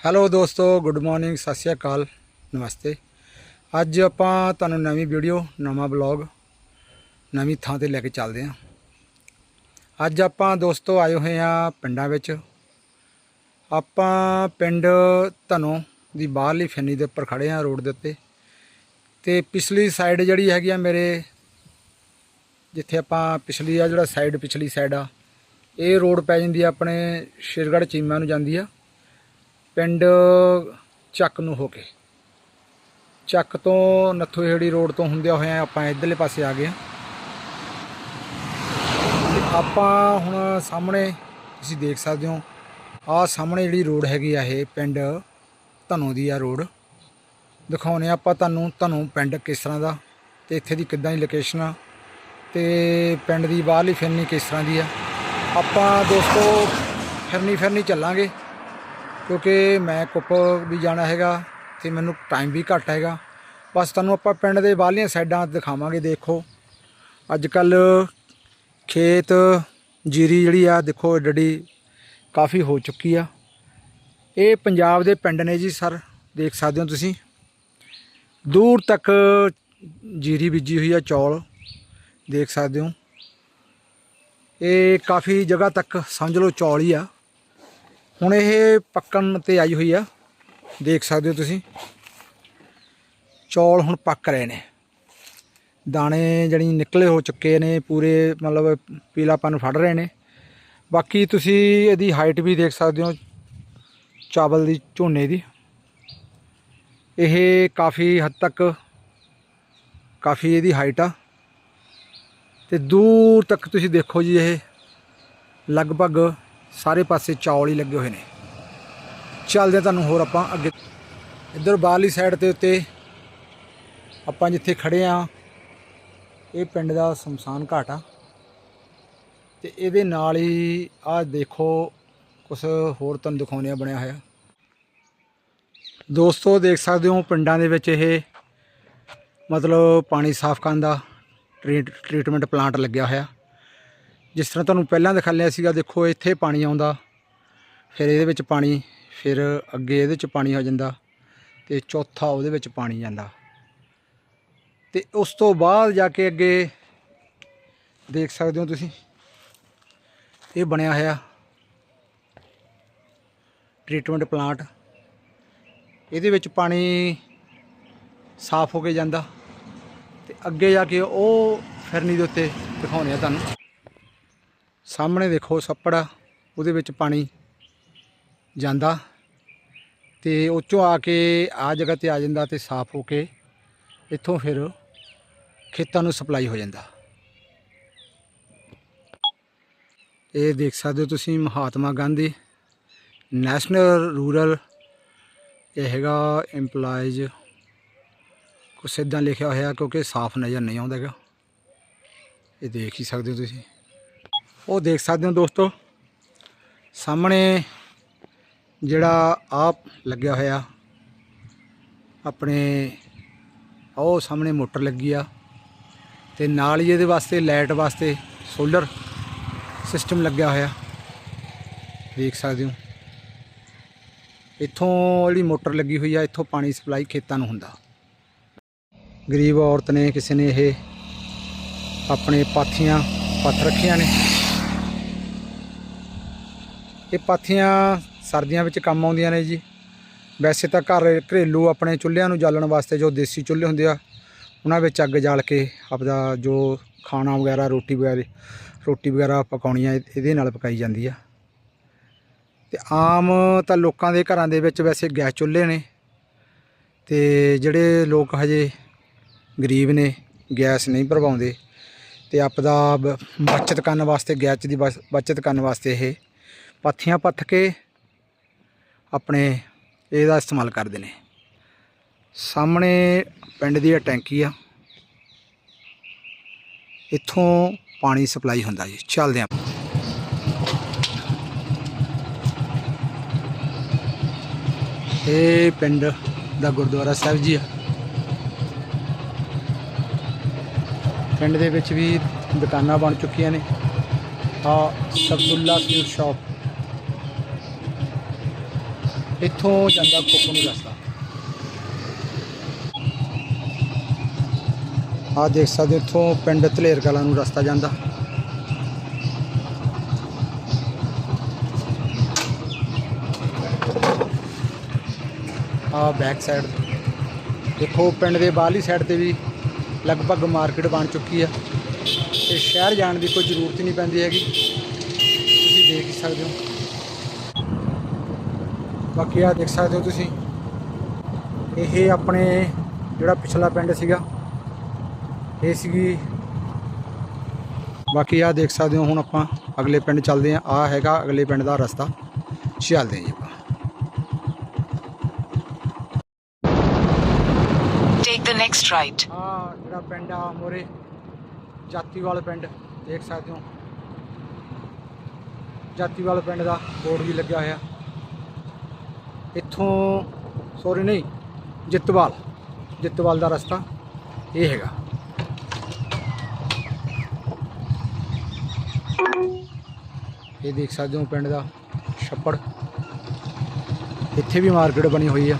Hello ਦੋਸਤੋ good morning ਸਤਿ ਸ਼੍ਰੀ ਅਕਾਲ, ਨਮਸਤੇ। ਅੱਜ ਆਪਾਂ ਤੁਹਾਨੂੰ ਨਵੀਂ ਵੀਡੀਓ ਨਵਾਂ ਬਲੌਗ ਨਵੀਂ ਥਾਂ ਤੇ ਲੈ ਕੇ ਚੱਲਦੇ ਹਾਂ। ਅੱਜ ਆਪਾਂ ਦੋਸਤੋ ਆਏ ਹੋਏ ਆ ਪਿੰਡਾਂ ਵਿੱਚ। ਆਪਾਂ ਪਿੰਡ ਧਨੋ ਦੀ ਬਾਹਰਲੀ ਫੈਨੀ ਦੇ ਉੱਪਰ ਖੜੇ ਆ ਰੋਡ ਦੇ ਉੱਤੇ। ਤੇ ਪਿਛਲੀ ਸਾਈਡ ਜਿਹੜੀ ਹੈਗੀ ਆ ਮੇਰੇ, ਜਿੱਥੇ ਆਪਾਂ ਪਿਛਲੀ ਆ ਜਿਹੜਾ ਸਾਈਡ ਪਿਛਲੀ ਸਾਈਡ ਆ, ਇਹ ਰੋਡ ਪੈ ਜਾਂਦੀ ਆ ਆਪਣੇ ਸ਼ੇਰਗੜ੍ਹ ਚੀਮਾ ਨੂੰ ਜਾਂਦੀ ਆ। ਪਿੰਡ ਚੱਕ ਨੂੰ ਹੋ ਕੇ। ਚੱਕ ਤੋਂ ਨੱਥੂਹੇੜੀ ਰੋਡ ਤੋਂ ਹੁੰਦਿਆਂ ਹੋਇਆਂ ਆਪਾਂ ਇਧਰਲੇ ਪਾਸੇ ਆ ਗਏ ਹਾਂ। ਆਪਾਂ ਹੁਣ ਸਾਹਮਣੇ ਤੁਸੀਂ ਦੇਖ ਸਕਦੇ ਹੋ, ਆਹ ਸਾਹਮਣੇ ਜਿਹੜੀ ਰੋਡ ਹੈਗੀ ਆ ਇਹ ਪਿੰਡ ਧਨੋ ਦੀ ਆ ਰੋਡ ਦਿਖਾਉਨੇ ਆਪਾਂ ਤੁਹਾਨੂੰ ਧਨੋ ਪਿੰਡ ਕਿਸ ਤਰ੍ਹਾਂ ਦਾ ਤੇ ਇੱਥੇ ਦੀ ਕਿੱਦਾਂ ਦੀ ਲੋਕੇਸ਼ਨ ਆ ਤੇ ਪਿੰਡ ਦੀ ਬਾਹਰਲੀ ਫਿਰਨੀ ਕਿਸ ਤਰ੍ਹਾਂ ਦੀ ਆ। ਆਪਾਂ ਦੋਸਤੋ ਫਿਰਨੀ ਫਿਰਨੀ ਚੱਲਾਂਗੇ। ਕਿਉਂਕਿ ਮੈਂ ਕੁੱਪ ਵੀ ਜਾਣਾ ਹੈਗਾ ਤੇ ਮੈਨੂੰ ਟਾਈਮ ਵੀ ਘੱਟ ਹੈਗਾ। ਬਸ ਤੁਹਾਨੂੰ ਆਪਾਂ ਪਿੰਡ ਦੇ ਬਾਹਰਲੀਆਂ ਸਾਈਡਾਂ ਦਿਖਾਵਾਂਗੇ, ਦੇਖੋ। ਅੱਜ ਕੱਲ ਖੇਤ, ਜੀਰੀ ਜਿਹੜੀ ਆ, ਦੇਖੋ, ਡੱਡੀ ਕਾਫੀ ਹੋ ਚੁੱਕੀ ਆ। ਇਹ ਪੰਜਾਬ ਦੇ ਪਿੰਡ ਨੇ ਜੀ, ਸਰ, ਦੇਖ ਸਕਦੇ ਹੋ ਤੁਸੀਂ। ਦੂਰ ਤੱਕ ਜੀਰੀ ਬੀਜੀ ਹੋਈ ਆ, ਚੌਲ, ਦੇਖ ਸਕਦੇ ਹੋ। ਇਹ ਕਾਫੀ ਜਗ੍ਹਾ ਤੱਕ ਸਮਝ ਲਓ ਚੌਲ ਹੀ ਆ। ਹੁਣ ਇਹ ਪੱਕਣ ਤੇ ਆਈ ਹੋਈ ਆ। ਦੇਖ ਸਕਦੇ ਹੋ ਤੁਸੀਂ। ਚੌਲ ਹੁਣ ਪੱਕ ਰਹੇ ਨੇ। ਦਾਣੇ ਜਣੀ ਨਿਕਲੇ ਹੋ ਚੁੱਕੇ ਨੇ, ਪੂਰੇ ਮਤਲਬ ਪੀਲਾਪਨ ਫੜ ਰਹੇ ਨੇ। ਬਾਕੀ ਤੁਸੀਂ ਇਹਦੀ ਹਾਈਟ ਵੀ ਦੇਖ ਸਕਦੇ ਹੋ, ਚਾਵਲ ਦੀ, ਝੋਨੇ ਦੀ। ਇਹ ਕਾਫੀ ਹੱਦ ਤੱਕ ਕਾਫੀ ਇਹਦੀ ਹਾਈਟ ਆ। ਤੇ ਦੂਰ ਤੱਕ ਤੁਸੀਂ ਦੇਖੋ ਜੀ ਇਹ। ਲਗਭਗ ਸਾਰੇ ਪਾਸੇ ਚੌਲ ਹੀ ਲੱਗੇ ਹੋਏ ਨੇ। ਚੱਲਦੇ ਹਾਂ ਤੁਹਾਨੂੰ ਹੋਰ ਆਪਾਂ ਅੱਗੇ। ਇੱਧਰ ਬਾਹਰਲੀ ਸਾਈਡ ਤੇ ਉੱਤੇ ਆਪਾਂ ਜਿੱਥੇ ਖੜੇ ਆ ਇਹ ਪਿੰਡ ਦਾ ਸ਼ਮਸ਼ਾਨ ਘਾਟ ਆ। ਤੇ ਇਹਦੇ ਨਾਲ ਹੀ ਆਹ ਦੇਖੋ ਕੁਝ ਹੋਰ ਤੁਹਾਨੂੰ ਦਿਖਾਉਣੇ ਆ ਬਣਿਆ ਹੋਇਆ। ਦੋਸਤੋ, ਦੇਖ ਸਕਦੇ ਹੋ ਪਿੰਡਾਂ ਦੇ ਵਿੱਚ ਇਹ ਮਤਲਬ ਪਾਣੀ ਸਾਫ਼ ਕਰਨ ਦਾ ਟ੍ਰੀਟ ਟ੍ਰੀਟਮੈਂਟ ਪਲਾਂਟ ਲੱਗਿਆ ਹੋਇਆ। ਜਿਸ ਤਰ੍ਹਾਂ ਤੁਹਾਨੂੰ ਪਹਿਲਾਂ ਦਿਖਾ ਲਿਆ ਸੀਗਾ, ਦੇਖੋ ਇੱਥੇ ਪਾਣੀ ਆਉਂਦਾ। ਫਿਰ ਇਹਦੇ ਵਿੱਚ ਪਾਣੀ, ਫਿਰ ਅੱਗੇ ਇਹਦੇ ਵਿੱਚ ਪਾਣੀ ਹੋ ਜਾਂਦਾ ਤੇ ਚੌਥਾ ਉਹਦੇ ਵਿੱਚ ਪਾਣੀ ਜਾਂਦਾ। ਤੇ ਉਸ ਤੋਂ ਬਾਅਦ ਜਾ ਕੇ ਅੱਗੇ ਦੇਖ ਸਕਦੇ ਹੋ ਤੁਸੀਂ, ਇਹ ਬਣਿਆ ਹੋਇਆ ਟ੍ਰੀਟਮੈਂਟ ਪਲਾਂਟ ਇਹਦੇ ਵਿੱਚ ਪਾਣੀ ਸਾਫ਼ ਹੋ ਕੇ ਜਾਂਦਾ ਤੇ ਅੱਗੇ ਜਾ ਕੇ ਉਹ ਫਿਰਨੀ ਦੇ ਉੱਤੇ ਦਿਖਾਉਣੇ ਆ ਤੁਹਾਨੂੰ। ਸਾਹਮਣੇ ਦੇਖੋ ਸੱਪੜਾ, ਉਹਦੇ ਵਿੱਚ ਪਾਣੀ ਜਾਂਦਾ ਤੇ ਉਹ 'ਚੋਂ ਆ ਕੇ ਆ ਜਗ੍ਹਾ ਤੇ ਆ ਜਾਂਦਾ ਤੇ ਸਾਫ਼ ਹੋ ਕੇ ਇੱਥੋਂ ਫਿਰ ਖੇਤਾਂ ਨੂੰ ਸਪਲਾਈ ਹੋ ਜਾਂਦਾ। ਇਹ ਦੇਖ ਸਕਦੇ ਹੋ ਤੁਸੀਂ ਮਹਾਤਮਾ ਗਾਂਧੀ ਨੈਸ਼ਨਲ ਰੂਰਲ, ਇਹ ਹੈਗਾ EMPLOYEES, ਕੁਛ ਇੱਦਾਂ ਲਿਖਿਆ ਹੋਇਆ ਕਿਉਂਕਿ ਸਾਫ਼ ਨਜ਼ਰ ਨਹੀਂ ਆਉਂਦਾ ਹੈਗਾ। ਇਹ ਦੇਖ ਹੀ ਸਕਦੇ ਹੋ ਤੁਸੀਂ। ਉਹ ਦੇਖ ਸਕਦੇ ਹੋ ਦੋਸਤੋ। ਸਾਹਮਣੇ ਜਿਹੜਾ ਆਪ ਲੱਗਿਆ ਹੋਇਆ, ਆਪਣੇ ਉਹ ਸਾਹਮਣੇ ਮੋਟਰ ਲੱਗੀ ਆ ਤੇ ਨਾਲ ਹੀ ਇਹਦੇ ਵਾਸਤੇ ਲਾਈਟ ਵਾਸਤੇ ਸੋਲਰ ਸਿਸਟਮ ਲੱਗਿਆ ਹੋਇਆ। ਦੇਖ ਸਕਦੇ ਹੋ। ਇੱਥੋਂ ਜਿਹੜੀ ਮੋਟਰ ਲੱਗੀ ਹੋਈ ਆ, ਇੱਥੋਂ ਪਾਣੀ ਸਪਲਾਈ ਖੇਤਾਂ ਨੂੰ ਹੁੰਦਾ। ਗਰੀਬ ਔਰਤ ਨੇ ਕਿਸੇ ਨੇ ਇਹ ਆਪਣੇ ਪਾਥੀਆਂ ਪੱਥ ਰੱਖੀਆਂ ਨੇ। ਇਹ ਪਾਥੀਆਂ ਸਰਦੀਆਂ ਵਿੱਚ ਕੰਮ ਆਉਂਦੀਆਂ ਨੇ ਜੀ। ਵੈਸੇ ਤਾਂ ਘਰ ਘਰੇਲੂ ਆਪਣੇ ਚੁੱਲ੍ਹਿਆਂ ਨੂੰ ਜਾਲਣ ਵਾਸਤੇ ਜੋ ਦੇਸੀ ਚੁੱਲ੍ਹੇ ਹੁੰਦੇ ਆ, ਉਹਨਾਂ ਵਿੱਚ ਅੱਗ ਜਾਲ ਕੇ ਆਪਦਾ ਜੋ ਖਾਣਾ ਵਗੈਰਾ, ਰੋਟੀ ਵਗੈਰਾ ਰੋਟੀ ਵਗੈਰਾ ਪਕਾਉਣੀ ਆ ਇਹਦੇ ਨਾਲ ਪਕਾਈ ਜਾਂਦੀ ਆ। ਤੇ ਆਮ ਤਾਂ ਲੋਕਾਂ ਦੇ ਘਰਾਂ ਦੇ ਵਿੱਚ ਵੈਸੇ ਗੈਸ ਚੁੱਲ੍ਹੇ ਨੇ। ਤੇ ਜਿਹੜੇ ਲੋਕ ਹਜੇ ਗਰੀਬ ਨੇ, ਗੈਸ ਨਹੀਂ ਭਰਵਾਉਂਦੇ, ਤੇ ਆਪਦਾ ਬ- ਬਚਤ ਕਰਨ ਵਾਸਤੇ, ਗੈਸ ਦੀ ਬਚ- ਬਚਤ ਕਰਨ ਵਾਸਤੇ ਇਹ ਪਾਥੀਆਂ ਪੱਥ ਕੇ ਆਪਣੇ ਇਹਦਾ ਇਸਤੇਮਾਲ ਕਰਦੇ ਨੇ। ਸਾਹਮਣੇ ਪਿੰਡ ਦੀ ਇਹ ਟੈਂਕੀ ਆ। ਇੱਥੋਂ ਪਾਣੀ ਸਪਲਾਈ ਹੁੰਦਾ ਜੀ। ਚੱਲਦੇ ਆ। ਇਹ ਪਿੰਡ ਦਾ ਗੁਰਦੁਆਰਾ ਸਾਹਿਬ ਜੀ ਆ। ਪਿੰਡ ਦੇ ਵਿੱਚ ਵੀ ਦੁਕਾਨਾਂ ਬਣ ਚੁੱਕੀਆਂ ਨੇ। ਆ ਸਬਦੁੱਲਾ ਸਵੀਟ ਸ਼ਾਪ ਇੱਥੋਂ ਜਾਂਦਾ ਕੋਪੋ ਨੂੰ ਰਸਤਾ। ਆ ਦੇਖ ਸਕਦੇ ਹੋ, ਇੱਥੋਂ ਪਿੰਡ ਧਲੇਰ ਕਲਾਂ ਨੂੰ ਰਸਤਾ ਜਾਂਦਾ। ਆ ਬੈਕ ਸਾਈਡ ਦੇਖੋ, ਪਿੰਡ ਦੇ ਬਾਹਰਲੀ ਸਾਈਡ ਤੇ ਵੀ ਲਗਭਗ ਮਾਰਕੀਟ ਬਣ ਚੁੱਕੀ ਆ। ਤੇ ਸ਼ਹਿਰ ਜਾਣ ਦੀ ਕੋਈ ਜ਼ਰੂਰਤ ਹੀ ਨਹੀਂ ਪੈਂਦੀ ਹੈਗੀ। ਤੁਸੀਂ ਦੇਖ ਸਕਦੇ ਹੋ। ਬਾਕੀ ਆ ਦੇਖ ਸਕਦੇ ਹੋ ਤੁਸੀਂ। ਇਹ ਆਪਣੇ ਜਿਹੜਾ ਪਿਛਲਾ ਪਿੰਡ ਸੀਗਾ ਇਹ ਸੀਗੀ। ਬਾਕੀ ਆ ਦੇਖ ਸਕਦੇ ਹੋ ਹੁਣ ਆਪਾਂ ਅਗਲੇ ਪਿੰਡ ਚੱਲਦੇ ਆ ਆ ਹੈਗਾ ਅਗਲੇ ਪਿੰਡ ਦਾ ਰਸਤਾ। ਚੱਲਦੇ ਹਾਂ ਜੀ ਆਪਾਂ. ਆ ਜਿਹੜਾ ਪਿੰਡ ਆ ਮੋਰੇ ਜਾਤੀਵਾਲ ਪਿੰਡ ਦੇਖ ਸਕਦੇ ਹੋ। ਜਾਤੀਵਾਲ ਪਿੰਡ ਦਾ ਬੋਰਡ ਵੀ ਲੱਗਿਆ ਹੋਇਆ। ਇੱਥੋਂ ਸੋਰੀ ਨਹੀਂ, ਜਿੱਤਵਾਲ ਜਿੱਤਵਾਲ ਦਾ ਰਸਤਾ ਇਹ ਹੈਗਾ। ਇਹ ਦੇਖ ਸਕਦੇ ਹੋ ਪਿੰਡ ਦਾ ਛੱਪੜ। ਇੱਥੇ ਵੀ ਮਾਰਕੀਟ ਬਣੀ ਹੋਈ ਆ।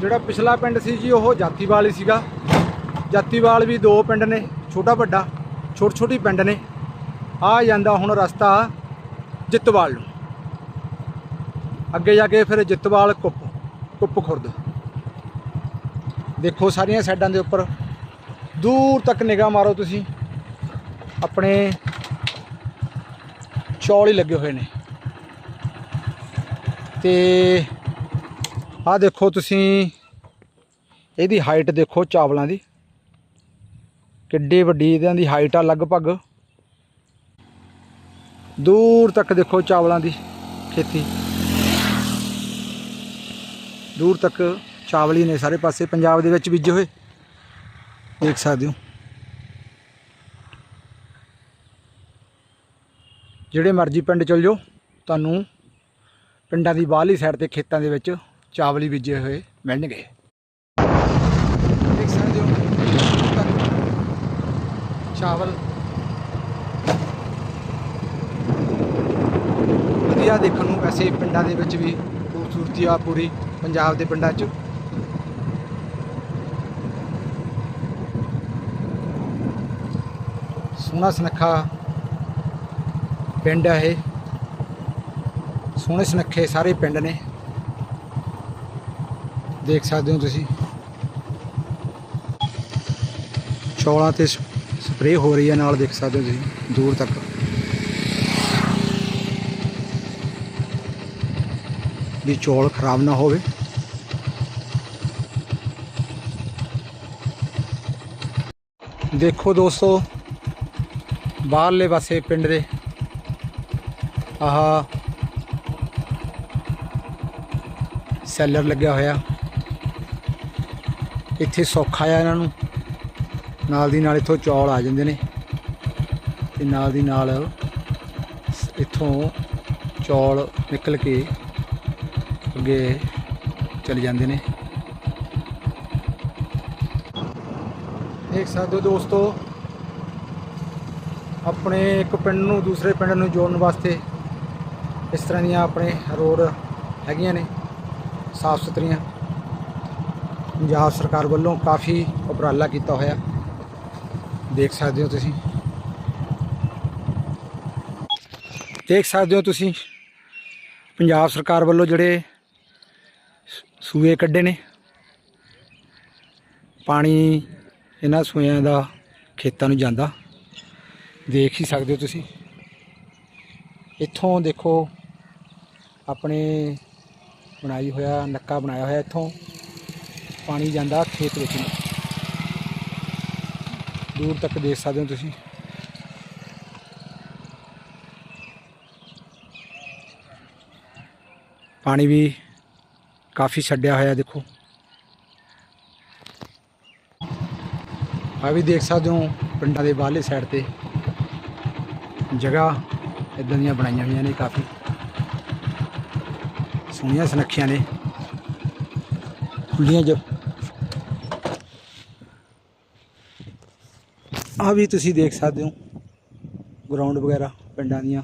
ਜਿਹੜਾ ਪਿਛਲਾ ਪਿੰਡ ਸੀ ਜੀ, ਉਹ ਜਾਤੀਵਾਲ ਹੀ ਸੀਗਾ। ਜਾਤੀਵਾਲ ਵੀ ਦੋ ਪਿੰਡ ਨੇ, ਛੋਟਾ ਵੱਡਾ ਛੋਟੇ ਛੋਟੀ ਪਿੰਡ ਨੇ। ਆ ਜਾਂਦਾ ਹੁਣ ਰਸਤਾ ਜਿੱਤਵਾਲ ਨੂੰ। ਅੱਗੇ ਜਾ ਕੇ ਫਿਰ ਜਿੱਤਵਾਲ ਕੁੱਪ ਕੁੱਪ ਖੁਰਦ। ਦੇਖੋ ਸਾਰੀਆਂ ਸਾਈਡਾਂ ਦੇ ਉੱਪਰ। ਦੂਰ ਤੱਕ ਨਿਗਾਹ ਮਾਰੋ ਤੁਸੀਂ। ਆਪਣੇ ਚੌਲ ਹੀ ਲੱਗੇ ਹੋਏ ਨੇ। ਤੇ ਆ ਦੇਖੋ ਤੁਸੀਂ, ਇਹਦੀ ਹਾਈਟ ਦੇਖੋ ਚਾਵਲਾਂ ਦੀ। ਕਿੱਡੀ ਵੱਡੀ ਇਹਨਾਂ ਦੀ ਹਾਈਟ ਆ ਲਗਭਗ। ਦੂਰ ਤੱਕ ਦੇਖੋ ਚਾਵਲਾਂ ਦੀ ਖੇਤੀ। ਦੂਰ ਤੱਕ ਚਾਵਲ ਹੀ ਨੇ ਸਾਰੇ ਪਾਸੇ ਪੰਜਾਬ ਦੇ ਵਿੱਚ ਬੀਜੇ ਹੋਏ। ਦੇਖ ਸਕਦੇ ਹੋ। ਜਿਹੜੇ ਮਰਜ਼ੀ ਪਿੰਡ ਚਲ ਜਾਓ, ਤੁਹਾਨੂੰ ਪਿੰਡਾਂ ਦੀ ਬਾਹਰਲੀ ਸਾਈਡ ਤੇ ਖੇਤਾਂ ਦੇ ਵਿੱਚ ਚਾਵਲ ਹੀ ਬੀਜੇ ਹੋਏ ਮਿਲਣਗੇ। ਦੇਖ ਸਕਦੇ ਹੋ ਚਾਵਲ। ਵਧੀਆ ਦੇਖਣ ਨੂੰ ਵੈਸੇ ਪਿੰਡਾਂ ਦੇ ਵਿੱਚ ਵੀ ਖੂਬਸੂਰਤੀ ਆ ਪੂਰੀ। ਪੰਜਾਬ ਦੇ ਪਿੰਡਾਂ 'ਚ। ਸੋਹਣਾ ਸੁਨੱਖਾ ਪਿੰਡ ਹੈ ਇਹ। ਸੋਹਣੇ ਸੁਨੱਖੇ ਸਾਰੇ ਪਿੰਡ ਨੇ। ਦੇਖ ਸਕਦੇ ਹੋ ਤੁਸੀਂ। ਚੌਲਾਂ ਤੇ ਸਪਰੇਅ ਹੋ ਰਹੀ ਹੈ, ਨਾਲ ਦੇਖ ਸਕਦੇ ਹੋ ਤੁਸੀਂ, ਦੂਰ ਤੱਕ। ਵੀ ਚੌਲ ਖਰਾਬ ਨਾ ਹੋਵੇ। ਦੇਖੋ ਦੋਸਤੋ, ਬਾਹਰਲੇ ਪਾਸੇ ਪਿੰਡ ਦੇ ਆਹ ਸੈਲਰ ਲੱਗਿਆ ਹੋਇਆ। ਇੱਥੇ ਸੌਖਾ ਆ ਇਹਨਾਂ ਨੂੰ। ਨਾਲ ਦੀ ਨਾਲ ਇੱਥੋਂ ਚੌਲ ਆ ਜਾਂਦੇ ਨੇ। ਤੇ ਨਾਲ ਦੀ ਨਾਲ ਇੱਥੋਂ ਚੌਲ ਨਿਕਲ ਕੇ ਅੱਗੇ ਚਲੇ ਜਾਂਦੇ ਨੇ। ਦੇਖ ਸਕਦੇ ਹੋ ਦੋਸਤੋ, ਆਪਣੇ ਇੱਕ ਪਿੰਡ ਨੂੰ ਦੂਸਰੇ ਪਿੰਡ ਨੂੰ ਜੋੜਨ ਵਾਸਤੇ ਇਸ ਤਰ੍ਹਾਂ ਦੀਆਂ ਆਪਣੇ ਰੋਡ ਹੈਗੀਆਂ ਨੇ, ਸਾਫ਼ ਸੁਥਰੀਆਂ। ਪੰਜਾਬ ਸਰਕਾਰ ਵੱਲੋਂ ਕਾਫੀ ਉਪਰਾਲਾ ਕੀਤਾ ਹੋਇਆ। ਦੇਖ ਸਕਦੇ ਹੋ ਤੁਸੀਂ। ਦੇਖ ਸਕਦੇ ਹੋ ਤੁਸੀਂ, ਪੰਜਾਬ ਸਰਕਾਰ ਵੱਲੋਂ ਜਿਹੜੇ ਸੂਏ ਕੱਢੇ ਨੇ। ਪਾਣੀ ਇਹਨਾਂ ਸੂਇਆਂ ਦਾ ਖੇਤਾਂ ਨੂੰ ਜਾਂਦਾ। ਦੇਖ ਹੀ ਸਕਦੇ ਹੋ ਤੁਸੀਂ। ਇੱਥੋਂ ਦੇਖੋ, ਆਪਣੇ ਬਣਾਈ ਹੋਇਆ, ਨੱਕਾ ਬਣਾਇਆ ਹੋਇਆ ਇੱਥੋਂ। ਪਾਣੀ ਜਾਂਦਾ ਖੇਤ ਵਿੱਚ ਨੂੰ। ਦੂਰ ਤੱਕ ਦੇਖ ਸਕਦੇ ਹੋ ਤੁਸੀਂ। ਪਾਣੀ ਵੀ ਕਾਫੀ ਛੱਡਿਆ ਹੋਇਆ ਦੇਖੋ। ਆ ਵੀ ਦੇਖ ਸਕਦੇ ਹੋ, ਪਿੰਡਾਂ ਦੇ ਬਾਹਰਲੇ ਸਾਈਡ ਤੇ। ਜਗ੍ਹਾ ਇਦਾਂ ਦੀਆਂ ਬਣਾਈਆਂ ਹੋਈਆਂ ਨੇ ਕਾਫੀ। ਸੋਹਣੀਆਂ ਸੁਨੱਖੀਆਂ ਨੇ। ਖੁੱਲੀਆਂ ਜ। ਆ ਵੀ ਤੁਸੀਂ ਦੇਖ ਸਕਦੇ ਹੋ ਗਰਾਊਂਡ ਵਗੈਰਾ, ਪਿੰਡਾਂ ਦੀਆਂ।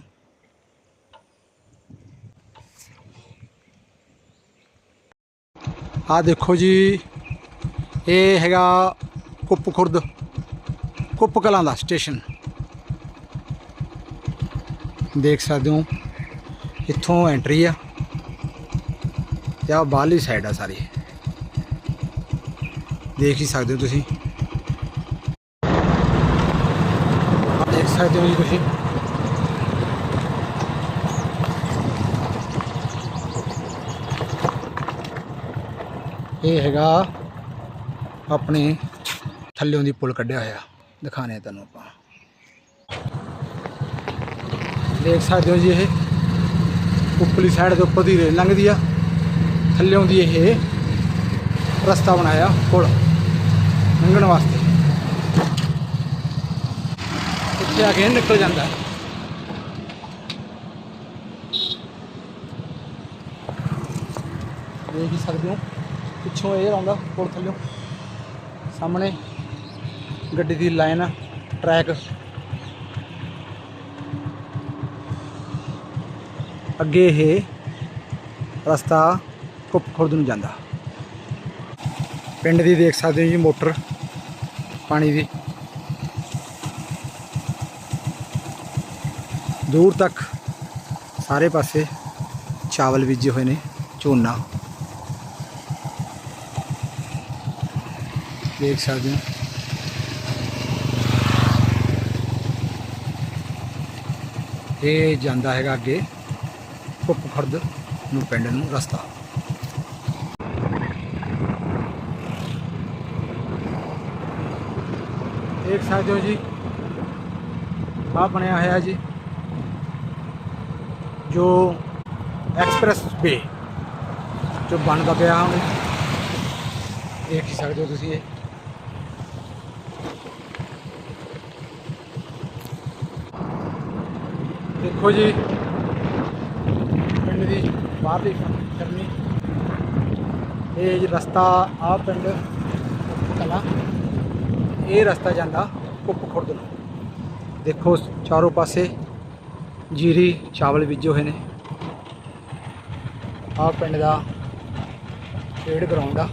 ਆ ਦੇਖੋ ਜੀ, ਇਹ ਹੈਗਾ ਕੁੱਪ ਖੁਰਦ, ਕੁੱਪ ਕਲਾਂ ਦਾ ਸਟੇਸ਼ਨ ਦੇਖ ਸਕਦੇ ਹੋ, ਇੱਥੋਂ ਐਂਟਰੀ ਆ। ਤੇ ਆ ਬਾਹਰਲੀ ਸਾਈਡ ਆ ਸਾਰੀ। ਦੇਖ ਹੀ ਸਕਦੇ ਹੋ ਤੁਸੀਂ। ਦੇਖ ਸਕਦੇ ਹੋ ਜੀ ਤੁਸੀਂ। ਇਹ ਹੈਗਾ ਆਪਣੇ ਥੱਲਿਓਂ ਦੀ ਪੁਲ ਕੱਢਿਆ ਹੋਇਆ। ਦਿਖਾਣੇ ਤੁਹਾਨੂੰ ਆਪਾਂ। ਦੇਖ ਸਕਦੇ ਹੋ ਜੀ ਇਹ ਉੱਪਰਲੀ ਸਾਈਡ ਦੇ ਉੱਪਰ ਦੀ ਰੇਲ ਲੰਘਦੀ ਆ। ਥੱਲਿਓਂ ਦੀ ਇਹ ਰਸਤਾ ਬਣਾਇਆ ਪੁਲ ਲੰਘਣ ਵਾਸਤੇ। ਇੱਥੇ ਆ ਕੇ ਨਿਕਲ ਜਾਂਦਾ ਦੇਖ ਸਕਦੇ ਹੋ। ਪਿੱਛੋਂ ਇਹ ਆਉਂਦਾ ਪੁਲ ਥੱਲਿਓਂ। ਸਾਹਮਣੇ ਗੱਡੀ ਦੀ ਲਾਈਨ ਆ ਟਰੈਕ। ਅੱਗੇ ਇਹ ਰਸਤਾ ਕੁੱਪ ਖੁਰਦ ਨੂੰ ਜਾਂਦਾ। ਪਿੰਡ ਦੀ ਦੇਖ ਸਕਦੇ ਹੋ ਜੀ ਮੋਟਰ, ਪਾਣੀ ਦੀ। ਦੂਰ ਤੱਕ ਸਾਰੇ ਪਾਸੇ ਚਾਵਲ ਬੀਜੇ ਹੋਏ ਨੇ, ਝੋਨਾ। ਦੇਖ ਸਕਦੇ ਹੋ। ਇਹ ਜਾਂਦਾ ਹੈਗਾ ਅੱਗੇ ਕੁੱਪ ਖੁਰਦ ਨੂੰ ਪਿੰਡ ਨੂੰ ਰਸਤਾ। ਦੇਖ ਸਕਦੇ ਹੋ ਜੀ। ਆ ਬਣਿਆ ਹੋਇਆ ਜੀ। ਜੋ ਐਕਸਪ੍ਰੈਸ ਵੇ, ਜੋ ਬਣਦਾ ਪਿਆ ਹੁਣ। ਦੇਖ ਸਕਦੇ ਹੋ ਤੁਸੀਂ ਇਹ। ਦੇਖੋ ਜੀ। ਪਿੰਡ ਦੀ ਬਾਹਰਲੀ ਕਰਨੀ ਇਹ ਜੀ ਰਸਤਾ, ਆ ਪਿੰਡ ਕਲਾ। ਇਹ ਰਸਤਾ ਜਾਂਦਾ ਕੁੱਪ ਖੁਰਦ ਨੂੰ। ਦੇਖੋ ਚਾਰੋਂ ਪਾਸੇ ਜੀਰੀ ਚਾਵਲ ਬੀਜੇ ਹੋਏ ਨੇ। ਆ ਪਿੰਡ ਦਾ ਖੇਡ ਗਰਾਊਂਡ ਆ।